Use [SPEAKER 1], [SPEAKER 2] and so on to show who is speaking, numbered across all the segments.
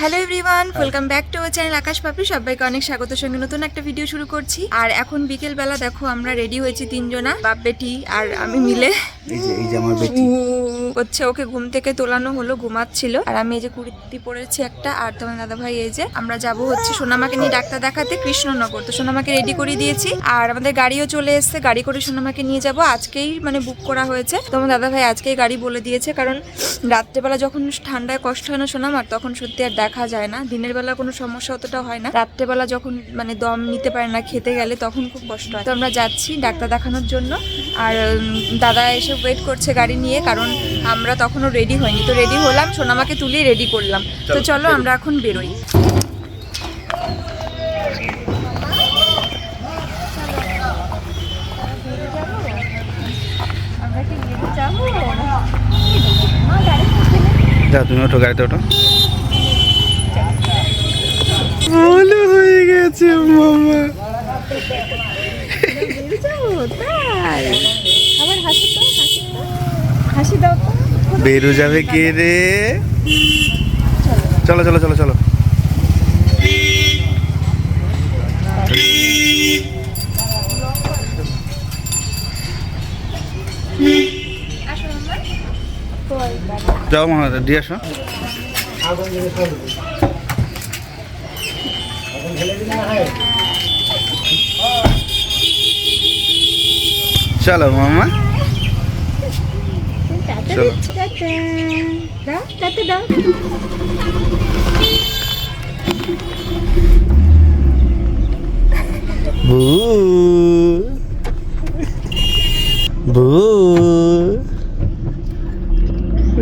[SPEAKER 1] Hello everyone welcome back to channel Akash Papri সবাইকে অনেক স্বাগত সঙ্গে নতুন একটা ভিডিও শুরু করছি আর এখন বিকেল বেলা দেখো আমরা রেডি হয়েছি তিনজনা বাপ বেটি আর আমি মিলে হচ্ছে ওকে ঘুম থেকে তোলানো হলো ঘুমাচ্ছিল আর আমি এই যে কুর্তি পরেছি একটা আর তোমার দাদা ভাই এই যে আমরা যাব হচ্ছে সোনামাকে নিয়ে ডাক্তার দেখাতে কৃষ্ণনগর তো সোনামাকে রেডি করে দিয়েছি আর আমাদের গাড়িও চলে এসছে গাড়ি করে সোনামাকে নিয়ে যাব আজকেই মানে বুক করা হয়েছে তোমার দাদা ভাই আজকেই গাড়ি বলে দিয়েছে কারণ রাত্রেবেলা যখন ঠান্ডায় কষ্ট হয় না সোনামার তখন সত্যি আর দেখা যায় না দিনের বেলা কোনো সমস্যা অতটা হয় না রাত্রেবেলা যখন মানে দম নিতে পারে না খেতে গেলে তখন খুব কষ্ট হয় তো আমরা যাচ্ছি ডাক্তার দেখানোর জন্য আর দাদা এসে ওয়েট করছে গাড়ি নিয়ে কারণ আমরা তখনও রেডি হইনি তো রেডি হলাম সোনামাকে তুলেই রেডি করলাম তো চলো আমরা এখন বেরোই
[SPEAKER 2] তুমি ওঠো গাড়িতে ওঠো আছে বেরু যাবে কে রে চলো চলো চলো চলো যাও মহারাজ দিয়ে আসো Shalom mama. Bu. Bu.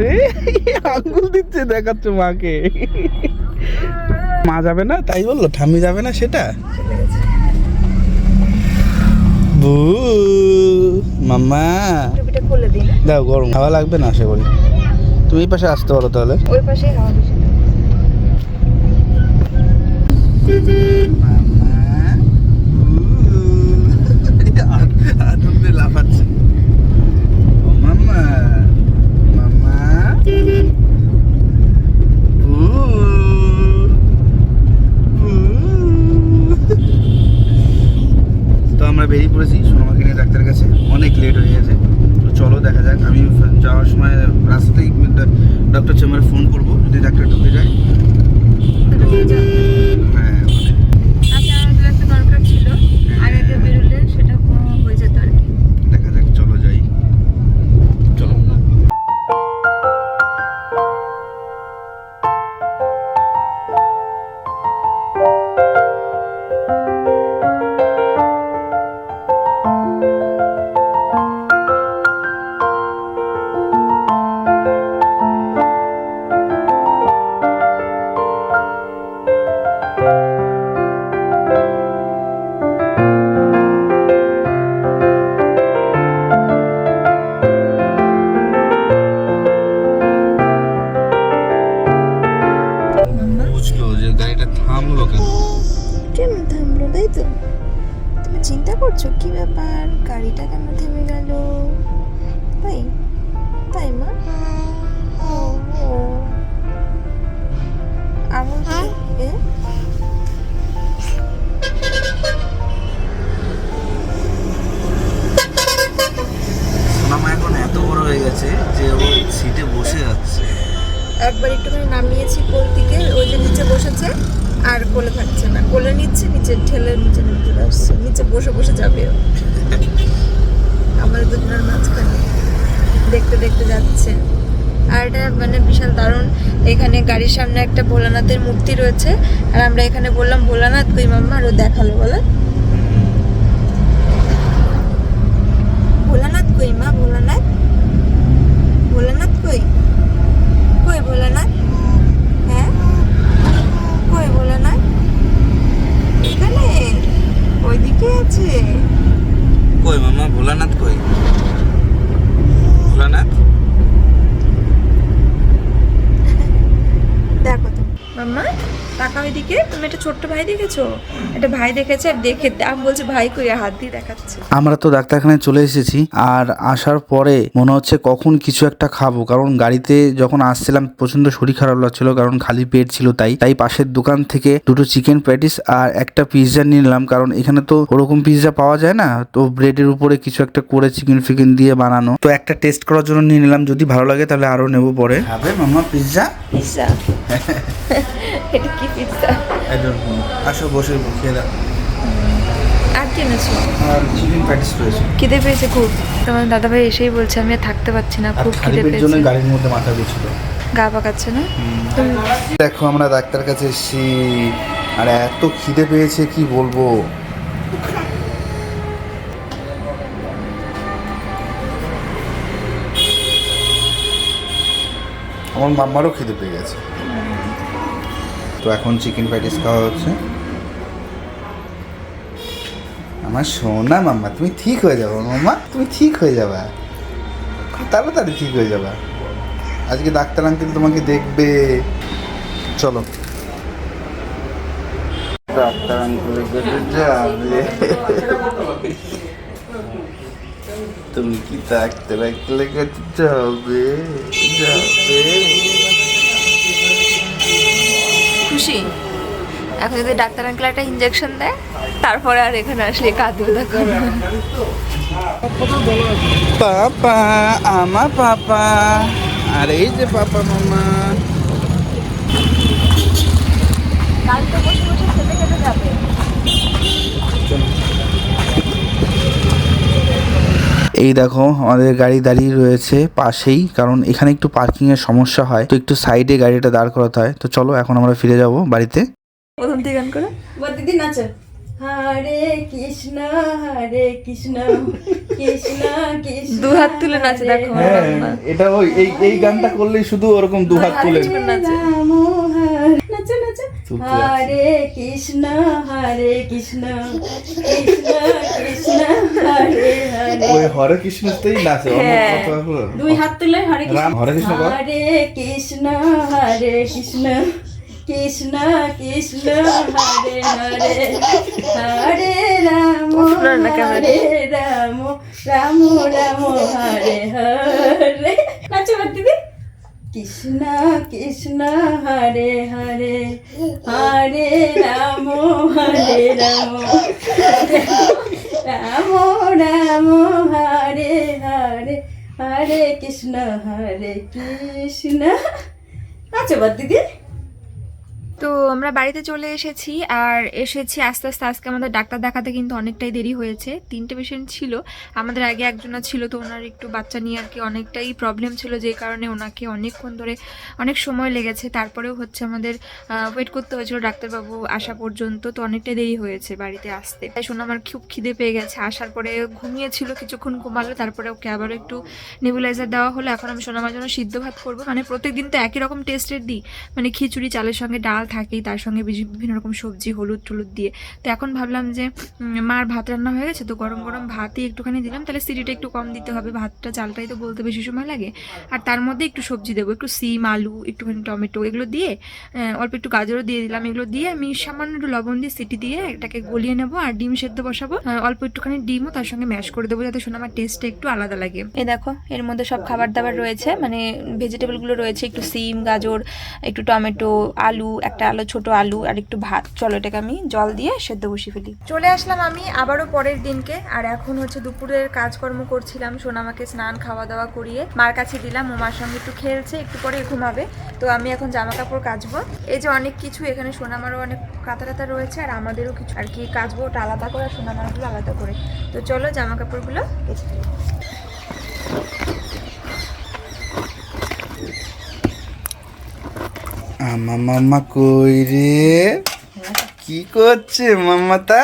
[SPEAKER 2] Eh, aku tidak cuma ke. মা যাবে না তাই বললো ঠাম্মি যাবে না সেটা বু মাম্মা দাও গরম হাওয়া লাগবে না আশা করি তুমি এই পাশে আসতে পারো তাহলে ওই লাফাচ্ছে মাম্মা মাম্মা আমি যাওয়ার সময় রাস্তাতেই ডক্টর চেম্বারে ফোন করবো যদি ডাক্তার ঢুকে যায়
[SPEAKER 1] হ্যাঁ মানে চিন্তা করছো কি ব্যাপার গাড়িটা কেন থেমে গেল তাই তাই মা ও এখন
[SPEAKER 2] এত হয়ে গেছে যে সিটে বসে যাচ্ছে
[SPEAKER 1] একবার একটুখানি নামিয়েছি কোল দিকে ওই যে নিচে বসেছে আর কোলে থাকছে না কোলে নিচ্ছে নিচে ঠেলে নিচে নিচে আসছে নিচে বসে বসে যাবে আমাদের দুজনের মাঝখানে দেখতে দেখতে যাচ্ছে আর এটা মানে বিশাল দারুণ এখানে গাড়ির সামনে একটা ভোলানাথের মূর্তি রয়েছে আর আমরা এখানে বললাম ভোলানাথ কই মাম্মা আরও দেখালো বলে ভোলানাথ কই মা ভোলানাথ ভোলানাথ কই কই ভোলানাথ বলে নয় এখানে ওইদিকে আছে
[SPEAKER 2] কই মামা ভোলানাথ কই ভোলানাথ
[SPEAKER 1] দেখো তো মাম্মা টাকা ওইদিকে তুমি একটা ছোট্ট ভাই দেখেছো একটা ভাই দেখেছে আর দেখে আমি বলছি ভাই কই হাত দিয়ে দেখাচ্ছে
[SPEAKER 2] আমরা তো ডাক্তারখানায় চলে এসেছি আর আসার পরে মনে হচ্ছে কখন কিছু একটা খাবো কারণ গাড়িতে যখন আসছিলাম প্রচন্ড শরীর খারাপ লাগছিল কারণ খালি পেট ছিল তাই তাই পাশের দোকান থেকে দুটো চিকেন প্যাটিস আর একটা পিৎজা নিলাম কারণ এখানে তো ওরকম পিৎজা পাওয়া যায় না তো ব্রেডের উপরে কিছু একটা করে চিকেন ফিকেন দিয়ে বানানো তো একটা টেস্ট করার জন্য নিয়ে নিলাম যদি ভালো লাগে তাহলে আরো নেবো পরে হবে মামা পিৎজা
[SPEAKER 1] পিৎজা এটা কি পিৎজা
[SPEAKER 2] আই ডোন্ট নো আসো বসে খেয়ে দাও আর কি এনেছো আর চিকেন প্যাটিস রয়েছে
[SPEAKER 1] খিদে পেয়েছে খুব তোমার দাদা ভাই এসেই বলছে আমি আর থাকতে পারছি না
[SPEAKER 2] খুব খিদে পেয়েছে জন্য গাড়ির মধ্যে মাথা গেছিল
[SPEAKER 1] গা পাকাচ্ছে না
[SPEAKER 2] দেখো আমরা ডাক্তার কাছে এসেছি আর এত খিদে পেয়েছে কি বলবো আমার মাম্মারও খেতে পেয়ে গেছে তো এখন চিকেন প্যাটিস খাওয়া হচ্ছে আমার সোনা মাম্মা তুমি ঠিক হয়ে যাবো মাম্মা তুমি ঠিক হয়ে যাবা খুব তাড়াতাড়ি ঠিক হয়ে যাবা আজকে ডাক্তার আঙ্কেল তোমাকে দেখবে চলো ডাক্তার আঙ্কেল যাবে তুমি কি থাকতে রাখতে লেগেছ যাবে যাবে
[SPEAKER 1] খুশি এখন যদি ডাক্তার আঙ্কেল একটা ইঞ্জেকশন দেয় তারপরে আর এখানে আসলে কাঁদবে দেখা
[SPEAKER 2] পাপা আমার পাপা আর এই যে পাপা মামা
[SPEAKER 1] কাল তো
[SPEAKER 2] এই দেখো আমাদের গাড়ি দাঁড়িয়ে রয়েছে পাশেই কারণ এখানে একটু পার্কিং এর সমস্যা হয় তো একটু সাইডে গাড়িটা দাঁড় করাতে হয় তো চলো এখন আমরা ফিরে যাব বাড়িতে
[SPEAKER 1] প্রথম থেকে গান আছে হরে কৃষ্ণ হরে কৃষ্ণ কৃষ্ণ কৃষ্ণ দু হাত তুলে নাচে দেখো হ্যাঁ,
[SPEAKER 2] এটা ওই এই এই গানটা করলে শুধু ওরকম দু হাত তুলে
[SPEAKER 1] নাচে হরে কৃষ্ণ হরে কৃষ্ণ কৃষ্ণ কৃষ্ণ হরে
[SPEAKER 2] হরে হরে কৃষ্ণতেই নাচে হ্যাঁ।
[SPEAKER 1] দুই হাত তুলে হরে কৃষ্ণ হরে কৃষ্ণ হরে কৃষ্ণ হরে কৃষ্ণ কৃষ্ণ কৃষ্ণ হরে হরে হরে রাম হরে রাম রাম রাম হরে হরে দিদি কৃষ্ণ কৃষ্ণ হরে হরে হরে রাম হরে রাম রাম রাম হরে হরে হরে কৃষ্ণ হরে কৃষ্ণ আচ্ছা বাদ দিদি তো আমরা বাড়িতে চলে এসেছি আর এসেছি আস্তে আস্তে আজকে আমাদের ডাক্তার দেখাতে কিন্তু অনেকটাই দেরি হয়েছে তিনটে পেশেন্ট ছিল আমাদের আগে একজনা ছিল তো ওনার একটু বাচ্চা নিয়ে আর কি অনেকটাই প্রবলেম ছিল যে কারণে ওনাকে অনেকক্ষণ ধরে অনেক সময় লেগেছে তারপরেও হচ্ছে আমাদের ওয়েট করতে হয়েছিল ডাক্তারবাবু আসা পর্যন্ত তো অনেকটাই দেরি হয়েছে বাড়িতে আসতে তাই শোনো আমার খুব খিদে পেয়ে গেছে আসার পরে ঘুমিয়েছিল কিছুক্ষণ ঘুমালো তারপরে ওকে আবার একটু নেবুলাইজার দেওয়া হলো এখন আমি আমার জন্য সিদ্ধ ভাত করবো মানে প্রত্যেকদিন তো একই রকম টেস্টের দিই মানে খিচুড়ি চালের সঙ্গে ডাল ডাল থাকেই তার সঙ্গে বিভিন্ন রকম সবজি হলুদ টুলুদ দিয়ে তো এখন ভাবলাম যে মার ভাত রান্না হয়ে গেছে তো গরম গরম ভাতই একটুখানি দিলাম তাহলে সিটিটা একটু কম দিতে হবে ভাতটা চালটাই তো বলতে বেশি সময় লাগে আর তার মধ্যে একটু সবজি দেবো একটু সিম আলু একটুখানি টমেটো এগুলো দিয়ে অল্প একটু গাজরও দিয়ে দিলাম এগুলো দিয়ে আমি সামান্য একটু লবণ দিয়ে সিটি দিয়ে এটাকে গলিয়ে নেবো আর ডিম সেদ্ধ বসাবো অল্প একটুখানি ডিমও তার সঙ্গে ম্যাশ করে দেবো যাতে শুনে আমার টেস্টটা একটু আলাদা লাগে এ দেখো এর মধ্যে সব খাবার দাবার রয়েছে মানে ভেজিটেবলগুলো রয়েছে একটু সিম গাজর একটু টমেটো আলু এক একটা আলো ছোট আলু আর একটু ভাত চলো এটাকে আমি জল দিয়ে সেদ্ধ বসিয়ে ফেলি চলে আসলাম আমি আবারও পরের দিনকে আর এখন হচ্ছে দুপুরের কাজকর্ম করছিলাম সোনামাকে স্নান খাওয়া দাওয়া করিয়ে মার কাছে দিলাম ও মার সঙ্গে একটু খেলছে একটু পরে ঘুমাবে তো আমি এখন জামা কাপড় কাচবো এই যে অনেক কিছু এখানে সোনামারও অনেক কাতা টাতা রয়েছে আর আমাদেরও কিছু আর কি কাচবো ওটা আলাদা করে আর সোনামারগুলো আলাদা করে তো চলো জামা কাপড়গুলো কেচে ফেলি
[SPEAKER 2] আমা মাম্মা কই রে কি করছে মাম্মাতা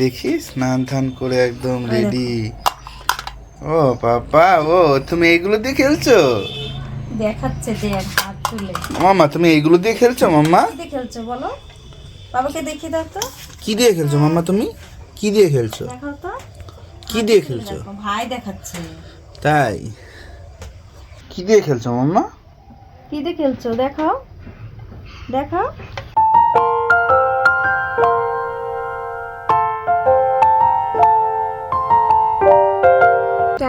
[SPEAKER 2] দেখি স্নান ধান করে একদম রেডি ও বাবা ও তুমি এইগুলো দিয়ে খেলছো
[SPEAKER 1] দেখাচ্ছে দেখ হাত
[SPEAKER 2] তুলে মাম্মা তুমি এইগুলো দিয়ে খেলছো মাম্মা
[SPEAKER 1] দিয়ে খেলছো বলো বাবাকে দেখি দাও তো
[SPEAKER 2] কি দিয়ে খেলছো মাম্মা তুমি কি দিয়ে খেলছো দেখাও তো কি দিয়ে খেলছো
[SPEAKER 1] ভাই দেখাচ্ছে
[SPEAKER 2] তাই কি দিয়ে খেলছো মাম্মা
[SPEAKER 1] কি দিয়ে খেলছো দেখাও দেখাও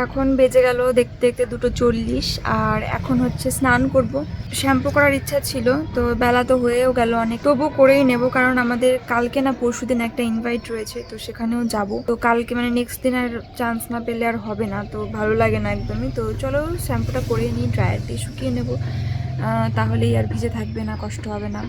[SPEAKER 1] এখন বেজে গেল দেখতে দেখতে দুটো চল্লিশ আর এখন হচ্ছে স্নান করব শ্যাম্পু করার ইচ্ছা ছিল তো বেলা তো হয়েও গেল অনেক তবু করেই নেব কারণ আমাদের কালকে না পরশু দিন একটা ইনভাইট রয়েছে তো সেখানেও যাব তো কালকে মানে নেক্সট দিন আর চান্স না পেলে আর হবে না তো ভালো লাগে না একদমই তো চলো শ্যাম্পুটা করে নিই ড্রায়ার দিয়ে শুকিয়ে নেব তাহলেই আর ভিজে থাকবে না কষ্ট হবে না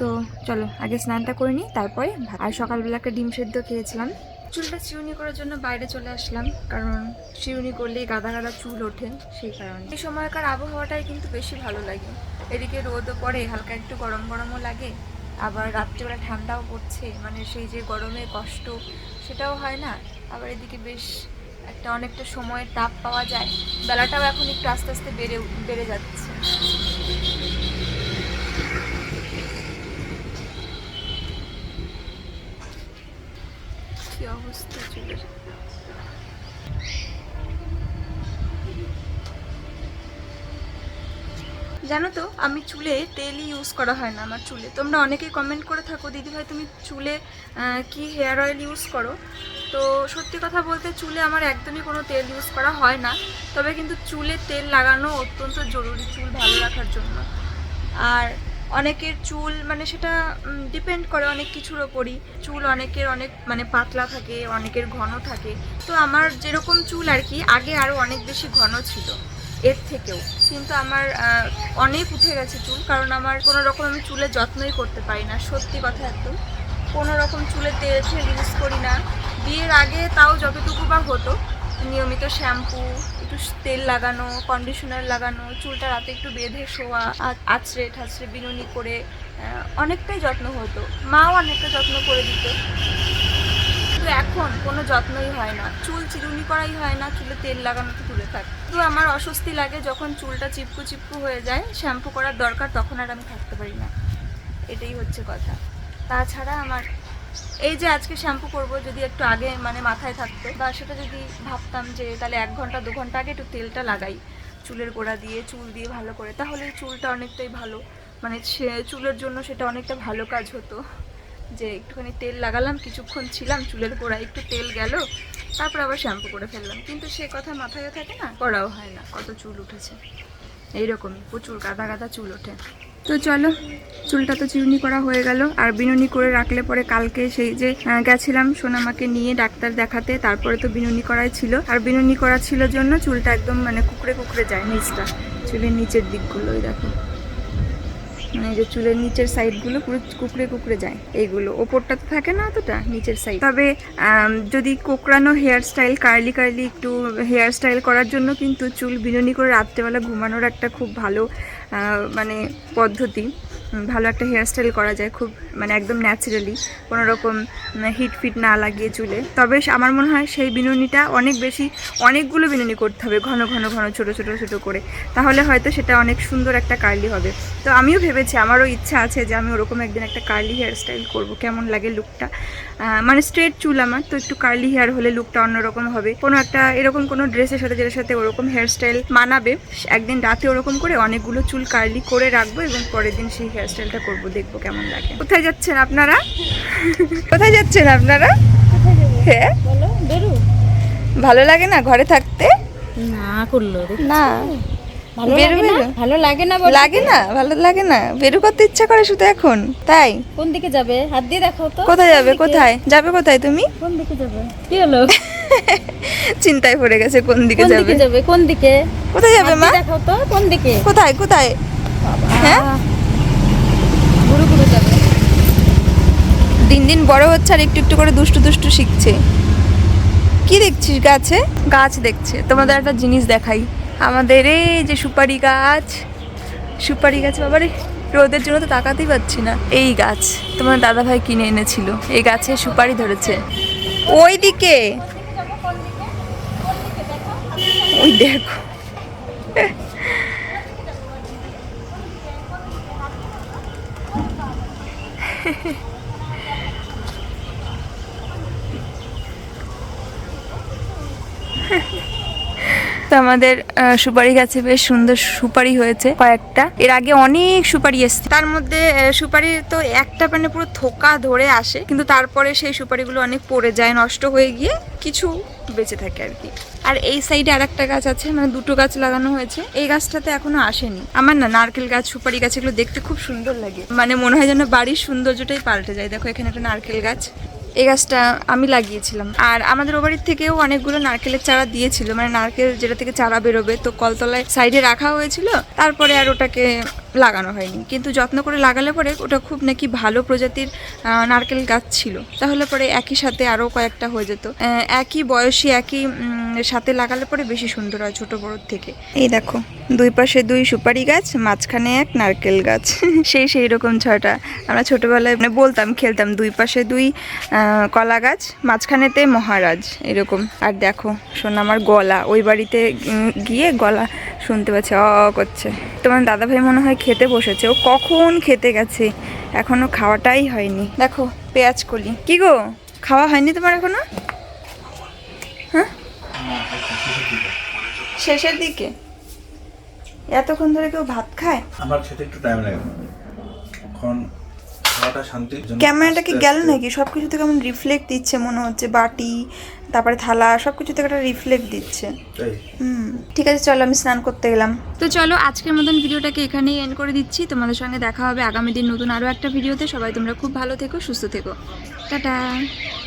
[SPEAKER 1] তো চলো আগে স্নানটা করে নিই তারপরে আর সকালবেলা একটা ডিম সেদ্ধ খেয়েছিলাম চুলটা চিরুনি করার জন্য বাইরে চলে আসলাম কারণ শিউনি করলেই গাদা গাদা চুল ওঠে সেই কারণে এই সময়কার আবহাওয়াটাই কিন্তু বেশি ভালো লাগে এদিকে রোদও পড়ে হালকা একটু গরম গরমও লাগে আবার রাত্রেবেলা ঠান্ডাও পড়ছে মানে সেই যে গরমে কষ্ট সেটাও হয় না আবার এদিকে বেশ একটা অনেকটা সময়ের তাপ পাওয়া যায় বেলাটাও এখন একটু আস্তে আস্তে বেড়ে বেড়ে যাচ্ছে জানো তো আমি চুলে তেলই ইউজ করা হয় না আমার চুলে তোমরা অনেকে কমেন্ট করে থাকো দিদি ভাই তুমি চুলে কি হেয়ার অয়েল ইউজ করো তো সত্যি কথা বলতে চুলে আমার একদমই কোনো তেল ইউজ করা হয় না তবে কিন্তু চুলে তেল লাগানো অত্যন্ত জরুরি চুল ভালো রাখার জন্য আর অনেকের চুল মানে সেটা ডিপেন্ড করে অনেক কিছুর ওপরই চুল অনেকের অনেক মানে পাতলা থাকে অনেকের ঘন থাকে তো আমার যেরকম চুল আর কি আগে আরও অনেক বেশি ঘন ছিল এর থেকেও কিন্তু আমার অনেক উঠে গেছে চুল কারণ আমার কোনো রকম আমি চুলের যত্নই করতে পারি না সত্যি কথা একদম কোনো রকম চুলে তেল ফেল ইউজ করি না বিয়ের আগে তাও যতটুকু বা হতো নিয়মিত শ্যাম্পু একটু তেল লাগানো কন্ডিশনার লাগানো চুলটা রাতে একটু বেঁধে শোয়া আছড়ে ঠাছড়ে বিনুনি করে অনেকটাই যত্ন হতো মাও অনেকটা যত্ন করে দিত কিন্তু এখন কোনো যত্নই হয় না চুল চিরুনি করাই হয় না চুলে তেল লাগানো তো দূরে থাকে তো আমার অস্বস্তি লাগে যখন চুলটা চিপকু চিপকু হয়ে যায় শ্যাম্পু করার দরকার তখন আর আমি থাকতে পারি না এটাই হচ্ছে কথা তাছাড়া আমার এই যে আজকে শ্যাম্পু করব যদি একটু আগে মানে মাথায় থাকতো বা সেটা যদি ভাবতাম যে তাহলে এক ঘন্টা দু ঘন্টা আগে একটু তেলটা লাগাই চুলের গোড়া দিয়ে চুল দিয়ে ভালো করে তাহলে চুলটা অনেকটাই ভালো মানে চুলের জন্য সেটা অনেকটা ভালো কাজ হতো যে একটুখানি তেল লাগালাম কিছুক্ষণ ছিলাম চুলের গোড়ায় একটু তেল গেল তারপর আবার শ্যাম্পু করে ফেললাম কিন্তু সে কথা মাথায় থাকে না করাও হয় না কত চুল উঠেছে এইরকমই প্রচুর গাদা গাদা চুল ওঠে তো চলো চুলটা তো চিরুনি করা হয়ে গেল আর বিনুনি করে রাখলে পরে কালকে সেই যে গেছিলাম সোনামাকে নিয়ে ডাক্তার দেখাতে তারপরে তো বিনুনি করাই ছিল আর বিনুনি করা ছিল জন্য চুলটা একদম মানে কুকড়ে কুকড়ে যায় নিচটা চুলের নিচের দিকগুলো ওই দেখো মানে যে চুলের নিচের সাইডগুলো পুরো কুকড়ে কুকড়ে যায় এইগুলো ওপরটা তো থাকে না অতটা নিচের সাইড তবে যদি কোকড়ানো স্টাইল কার্লি কার্লি একটু হেয়ার স্টাইল করার জন্য কিন্তু চুল বিনুনি করে রাত্রেবেলা ঘুমানোর একটা খুব ভালো মানে পদ্ধতি ভালো একটা হেয়ারস্টাইল করা যায় খুব মানে একদম ন্যাচারালি কোনো রকম হিট ফিট না লাগিয়ে চুলে তবে আমার মনে হয় সেই বিনুনিটা অনেক বেশি অনেকগুলো বিনুনি করতে হবে ঘন ঘন ঘন ছোট ছোট ছোট করে তাহলে হয়তো সেটা অনেক সুন্দর একটা কার্লি হবে তো আমিও ভেবেছি আমারও ইচ্ছা আছে যে আমি ওরকম একদিন একটা কার্লি হেয়ারস্টাইল করব কেমন লাগে লুকটা মানে স্ট্রেট চুল আমার তো একটু কার্লি হেয়ার হলে লুকটা অন্যরকম হবে কোনো একটা এরকম কোনো ড্রেসের সাথে যেটার সাথে ওরকম হেয়ারস্টাইল মানাবে একদিন রাতে ওরকম করে অনেকগুলো চুল কার্লি করে রাখবো এবং পরের দিন সেই হেয়ারস্টাইলটা করব দেখব কেমন লাগে কোথায় যাচ্ছেন আপনারা কোথায় যাচ্ছেন আপনারা হ্যাঁ? ভালো লাগে না ঘরে থাকতে না করলো না ভালো লাগে না লাগে না ভালো লাগে না বেরু করতে ইচ্ছা করে শুধু এখন তাই কোন দিকে যাবে হাত দিয়ে দেখো কোথায় যাবে কোথায় যাবে কোথায় তুমি কোন দিকে যাবে চিন্তায় পড়ে গেছে কোন দিকে যাবে কোন দিকে কোথায় যাবে মা দেখো কোন দিকে কোথায় কোথায় হ্যাঁ দিন দিন বড় হচ্ছে আর একটু একটু করে দুষ্টু দুষ্টু শিখছে কি দেখছিস গাছে গাছ দেখছে তোমাদের একটা জিনিস দেখাই আমাদের এই যে সুপারি গাছ সুপারি গাছ বাবার রোদের জন্য তো তাকাতেই পাচ্ছি না এই গাছ তোমার দাদাভাই কিনে এনেছিল এই গাছে সুপারি ধরেছে ওই দিকে ওই দেখো তো আমাদের সুপারি গাছে বেশ সুন্দর সুপারি হয়েছে কয়েকটা এর আগে অনেক সুপারি এসছে তার মধ্যে সুপারি তো একটা মানে পুরো থোকা ধরে আসে কিন্তু তারপরে সেই সুপারিগুলো অনেক পড়ে যায় নষ্ট হয়ে গিয়ে কিছু বেঁচে থাকে আর কি আর এই সাইডে আর একটা গাছ আছে মানে দুটো গাছ লাগানো হয়েছে এই গাছটাতে এখনো আসেনি আমার না নারকেল গাছ সুপারি গাছ এগুলো দেখতে খুব সুন্দর লাগে মানে মনে হয় যেন বাড়ির সৌন্দর্যটাই পাল্টে যায় দেখো এখানে একটা নারকেল গাছ এই গাছটা আমি লাগিয়েছিলাম আর আমাদের ও বাড়ির থেকেও অনেকগুলো নারকেলের চারা দিয়েছিল মানে নারকেল যেটা থেকে চারা বেরোবে তো কলতলায় সাইডে রাখা হয়েছিল তারপরে আর ওটাকে লাগানো হয়নি কিন্তু যত্ন করে লাগালে পরে ওটা খুব নাকি ভালো প্রজাতির নারকেল গাছ ছিল তাহলে পরে একই সাথে আরও কয়েকটা হয়ে যেত একই বয়সী একই সাথে লাগালে পরে বেশি সুন্দর হয় ছোটো বড়োর থেকে এই দেখো দুই পাশে দুই সুপারি গাছ মাঝখানে এক নারকেল গাছ সেই সেই রকম ছয়টা আমরা ছোটোবেলায় মানে বলতাম খেলতাম দুই পাশে দুই কলা গাছ মাঝখানেতে মহারাজ এরকম আর দেখো শোন আমার গলা ওই বাড়িতে গিয়ে গলা শুনতে পাচ্ছে অ করছে তোমার দাদা ভাই মনে হয় খেতে বসেছে ও কখন খেতে গেছে এখনো খাওয়াটাই হয়নি দেখো পেঁয়াজ কলি কি গো খাওয়া হয়নি তোমার এখনো হ্যাঁ শেষের দিকে এতক্ষণ ধরে কেউ ভাত খায়
[SPEAKER 2] আমার খেতে একটু টাইম লাগে এখন খাওয়াটা শান্তি
[SPEAKER 1] ক্যামেরাটা কি গেল নাকি সব থেকে কেমন রিফ্লেক্ট দিচ্ছে মনে হচ্ছে বাটি তারপরে থালা সব কিছু থেকে একটা রিফ্লেক্ট দিচ্ছে হুম ঠিক আছে চলো আমি স্নান করতে গেলাম তো চলো আজকের মতন ভিডিওটাকে এখানেই এন্ড করে দিচ্ছি তোমাদের সঙ্গে দেখা হবে আগামী দিন নতুন আরও একটা ভিডিওতে সবাই তোমরা খুব ভালো থেকো সুস্থ থেকো টাটা